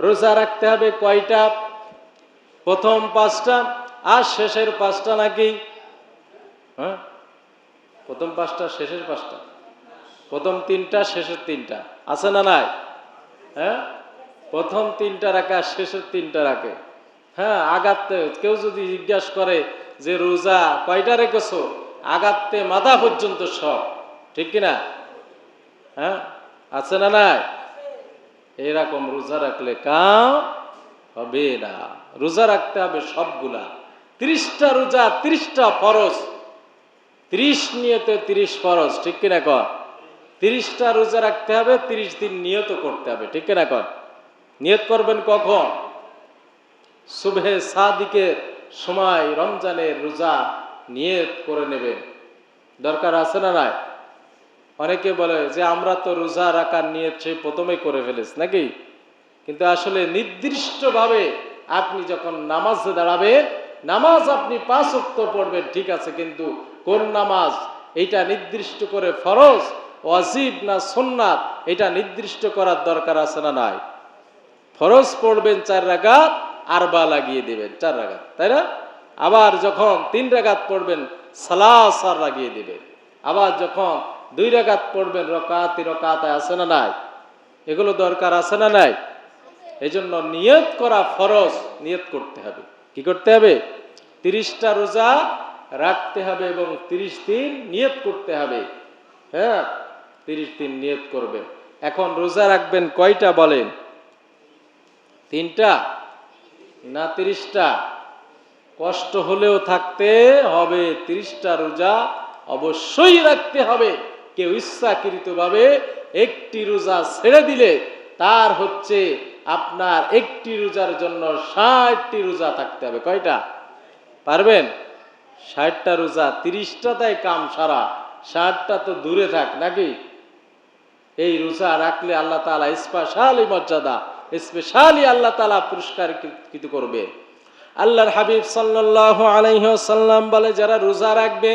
রোজা রাখতে হবে কয়টা? প্রথম পাঁচটা আর শেষের পাঁচটা নাকি? হ্যাঁ? প্রথম পাঁচটা, শেষের পাঁচটা। প্রথম তিনটা, শেষের তিনটা। আছে না নাই? হ্যাঁ? প্রথম তিনটা রাখে শেষের তিনটা রাখে। হ্যাঁ আগাতে কেউ যদি জিজ্ঞাসা করে যে রোজা কয়টা রেখেছো? আগাতে মাথা পর্যন্ত সব। ঠিক কিনা? হ্যাঁ? আছে না নাই? এরকম রোজা রাখলে কাম হবে না। রোজা রাখতে হবে সবগুলা। ত্রিশটা রোজা, ত্রিশটা ফরজ। ত্রিশ নিয়তে তিরিশ ফরজ, ঠিক কিনা কর তিরিশটা রোজা রাখতে হবে, তিরিশ দিন নিয়ত করতে হবে, ঠিক কিনা কর নিয়ত করবেন কখন? শুভে সাদিকের সময় রমজানের রোজা নিয়ত করে নেবেন। দরকার আছে না নাই? অনেকে বলে যে আমরা তো রোজা রাখার নিয়ত সে প্রথমে করে ফেলেছি, নাকি? কিন্তু আসলে নির্দিষ্টভাবে আপনি যখন নামাজে দাঁড়াবেন, নামাজ আপনি পাঁচ অক্ত পড়বেন, ঠিক আছে, কিন্তু কোন নামাজ? এইটা নির্দিষ্ট করে ফরজ, ওয়াজিব না সুন্নাত, এটা নির্দিষ্ট করার দরকার আছে না নাই? ফরজ পড়বেন চার রাগাত আর বা লাগিয়ে দেবেন, চার রাগাত তাই না? আবার যখন তিন রাগাত পড়বেন সালাসার লাগিয়ে দেবেন। আবার যখন দুই রাগাত পড়বেন, রকাতি রকাত আছে না নাই? এগুলো দরকার আছে না নাই? এই জন্য নিয়ত করা ফরজ, নিয়ত করতে হবে। কি করতে হবে? তিরিশটা রোজা রাখতে হবে এবং তিরিশ দিন নিয়ত করতে হবে। হ্যাঁ তিরিশ দিন নিয়ত করবেন। এখন রোজা রাখবেন কয়টা বলেন? তিনটা না তিরিশটা? কষ্ট হলেও থাকতে হবে, তিরিশটা রোজা অবশ্যই রাখতে হবে। কেউ ইচ্ছাকৃতভাবে একটি রোজা ছেড়ে দিলে তার হচ্ছে আপনার একটি রোজার জন্য ষাটটি রোজা থাকতে হবে। কয়টা? পারবেন? ষাটটা রোজা, তিরিশটা তাই কাম সারা, ষাটটা তো দূরে থাক, নাকি? এই রোজা রাখলে আল্লাহ তালা স্পেশালি মর্যাদা স্পেশালি আল্লাহ তালা পুরস্কার কৃত করবে। আল্লাহর হাবিব সাল্লাহ আলাইসাল্লাম বলে, যারা রোজা রাখবে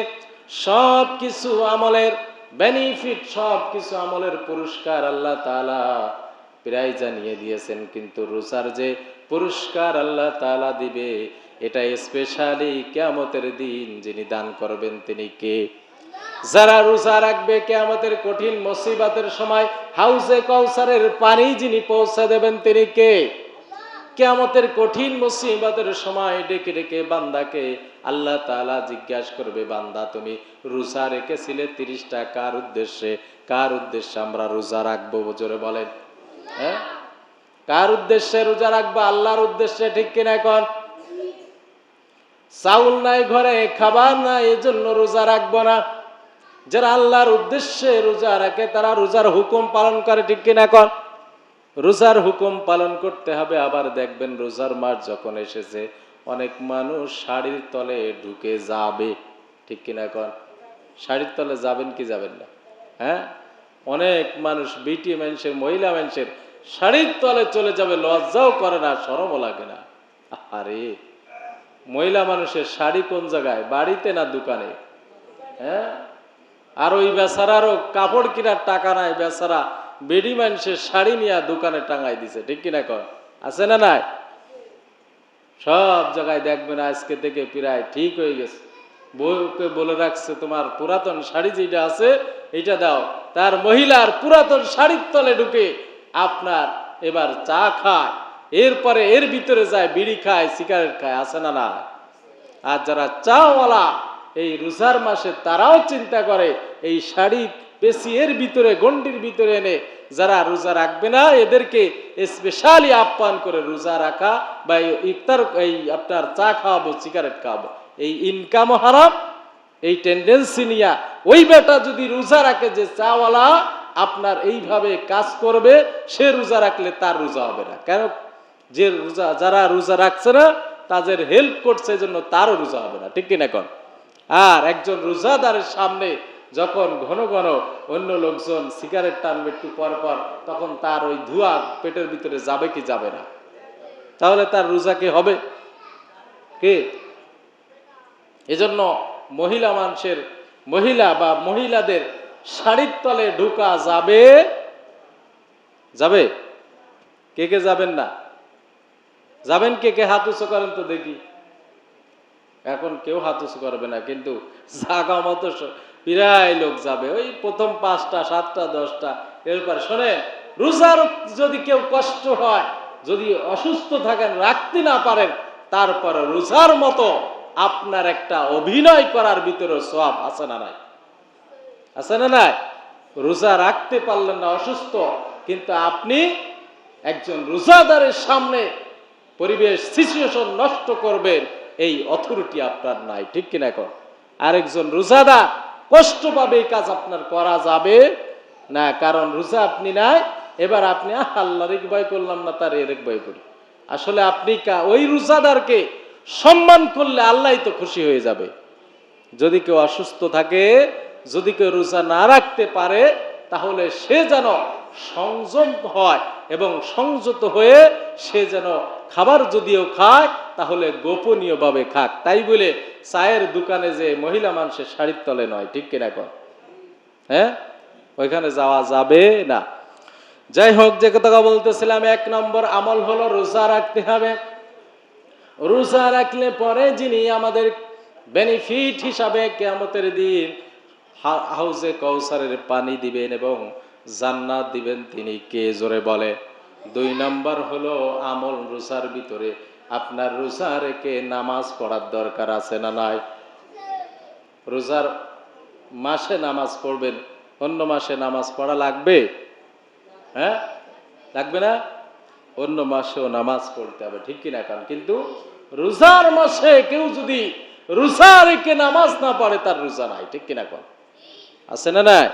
সব কিছু আমলের বেনিফিট সব কিছু আমলের পুরস্কার আল্লাহ তালা প্রায় জানিয়ে দিয়েছেন, কিন্তু রোজার যে পুরস্কার আল্লাহ তালা দিবে, এটা স্পেশালি কেমতের দিন যিনি দান করবেন তিনি কে? যারা রোজা রাখবে কেয়ামতের কঠিন মুসিবতের সময় হাউসে কৌসারের পানি যিনি পৌঁছে দেবেন তিনি কে? কেয়ামতের কঠিন মুসিবতের সময় ডেকে ডেকে বান্দাকে আল্লাহ তাআলা জিজ্ঞাসা করবে, বান্দা, তুমি রোজা রেখেছিলে তিরিশটা, কার উদ্দেশ্যে? কার উদ্দেশ্যে আমরা রোজা রাখব? জোরে বলেন। হ্যাঁ? কার উদ্দেশ্যে রোজা রাখব? আল্লাহর উদ্দেশ্যে, ঠিক কিনা এখন? চাউল নাই ঘরে, খাবার নাই, এজন্য রোজা রাখব না। যারা আল্লাহর উদ্দেশ্যে রোজা রাখে, তারা রোজার হুকুম পালন করে, ঠিক কিনা কর রোজার হুকুম পালন করতে হবে, আবার দেখবেন রোজার মাস যখন এসেছে, অনেক মানুষ শাড়ির তলে ঢুকে যাবে। ঠিক কিনা কর শাড়ির তলে যাবেন কি যাবেন না? হ্যাঁ? অনেক মানুষ বিটি মানুষের, মহিলা মানুষের শাড়ির তলে চলে যাবে, লজ্জাও করে না সরমও লাগে না। আরে মহিলা মানুষের শাড়ি কোন জায়গায়? বাড়িতে না দোকানে? হ্যাঁ? আর ওই বেচারারও কাপড় কিনার টাকা নাই, বেচারা বেডি মানুষের শাড়ি নিয়ে দোকানে টাঙাই দিছে, ঠিক কিনা কর আছে না নাই? সব জায়গায় দেখবেন আজকে থেকে প্রায় ঠিক হয়ে গেছে। বউকে বলে রাখছে, তোমার পুরাতন শাড়ি যেটা আছে, এটা দাও। তার মহিলার পুরাতন শাড়ির তলে ঢুকে আপনার এবার চা খায়, এরপরে এর ভিতরে যায়, বিড়ি খায়, সিগারেট খায়, আছে না না আর যারা চাওয়ালা এই রোজার মাসে তারাও চিন্তা করে, এই শাড়ি বেশি এর ভিতরে গন্ডির ভিতরে এনে যারা রোজা রাখবে না, এদেরকে স্পেশালি আপ্যায়ন করে রোজা রাখা বা ইফতার, এই আপনার চা খাওয়াবো সিগারেট খাওয়াবো। এই ইনকাম হারাম, এই টেন্ডেন্সি নিয়া ওই বেটা যদি রোজা রাখে যে চাওয়ালা, আপনার এইভাবে কাজ করবে, সে রোজা রাখলে তার রোজা হবে না। কেন? যে রোজা, যারা রোজা রাখছে না, তাদের হেল্প করছে জন্য তারও রোজা হবে না। ঠিক কিনা কন? আর একজন রোজাদারের সামনে যখন ঘন ঘন অন্য লোকজন সিগারেট টানবে একটু পর পর, তখন তার ওই ধোঁয়া পেটের ভিতরে যাবে কি যাবে না? তাহলে তার রোজা কি হবে? কে? এজন্য মহিলা মানুষের, মহিলা বা মহিলাদের শাড়ির তলে ঢুকা যাবে? যাবে? কে কে যাবেন না? যাবেন কে কে? হাত উঁচু করেন তো দেখি। এখন কেউ হাত উঁচু করবে না, কিন্তু জাগা মতো প্রায় লোক যাবে। ওই প্রথম পাঁচটা, সাতটা, দশটা, এরপর শোনেন, রোজার যদি কেউ কষ্ট হয়, যদি অসুস্থ থাকেন, রাখতে না পারেন, তারপর রোজার মতো আপনার একটা অভিনয় করার ভিতরে সব আছে না নাই? আছে না নাই? রোজা রাখতে পারলেন না, অসুস্থ, কিন্তু আপনি একজন রোজাদারের সামনে পরিবেশ সিচুয়েশন নষ্ট করবেন এই অথরিটি আপনার নাই ঠিক কিনা এখন আরেকজন রোজাদার কষ্ট পাবে এই কাজ আপনার করা যাবে না কারণ রোজা আপনি নাই এবার আপনি আহ, আল্লাহর এক ভয় করলাম না তার এর এক ভয় করি। আসলে আপনি ওই রোজাদারকে সম্মান করলে আল্লাহ তো খুশি হয়ে যাবে। যদি কেউ অসুস্থ থাকে যদি কেউ রোজা না রাখতে পারে তাহলে সে যেন সংযম হয় এবং সংযত হয়ে সে যেন খাবার যদিও খায় তাহলে গোপনীয়ভাবে খাক। তাই বলে চায়ের দোকানে যে মহিলা মানুষের শাড়ির তলে নয়, ঠিক কিনা কর হ্যাঁ? ওইখানে যাওয়া যাবে না। যাই হোক, যে কথা বলতেছিলাম, এক নম্বর আমল হলো রোজা রাখতে হবে। রোজা রাখলে পরে যিনি আমাদের বেনিফিট হিসাবে কেয়ামতের দিন হাউজে কৌসারের পানি দিবেন এবং জান্নাত দিবেন, তিনি কে জোরে বলে? দুই নম্বর হলো আমল রোজার ভিতরে আপনার রোজা রেখে নামাজ পড়ার দরকার আছে না নাই? রোজার মাসে নামাজ পড়বেন, অন্য মাসে নামাজ পড়া লাগবে? হ্যাঁ? লাগবে না? অন্য মাসেও নামাজ পড়তে হবে, ঠিক কিনা কারণ? কিন্তু রোজার মাসে কেউ যদি রোজা রেখে নামাজ না পড়ে, তার রোজা নাই, ঠিক কিনা কন আছে না নাই?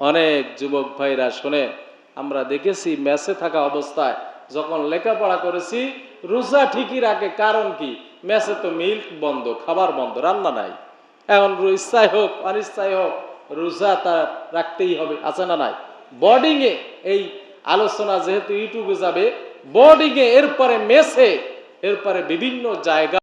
অনেক যুবক ভাইরা শুনে আমরা দেখেছি ম্যাচে থাকা অবস্থায় যখন লেখাপড়া করেছি রোজা ঠিকই রাখে, কারণ কি? মেসে তো মিল্ক বন্ধ, খাবার বন্ধ, রান্না নাই। এখন ইচ্ছাই হোক, অনিচ্ছাই হোক, রোজা তার রাখতেই হবে, আছে না নাই? বোর্ডিং এ এই আলোচনা যেহেতু ইউটিউবে যাবে বোর্ডিং এ এরপরে মেসে, এরপরে বিভিন্ন জায়গা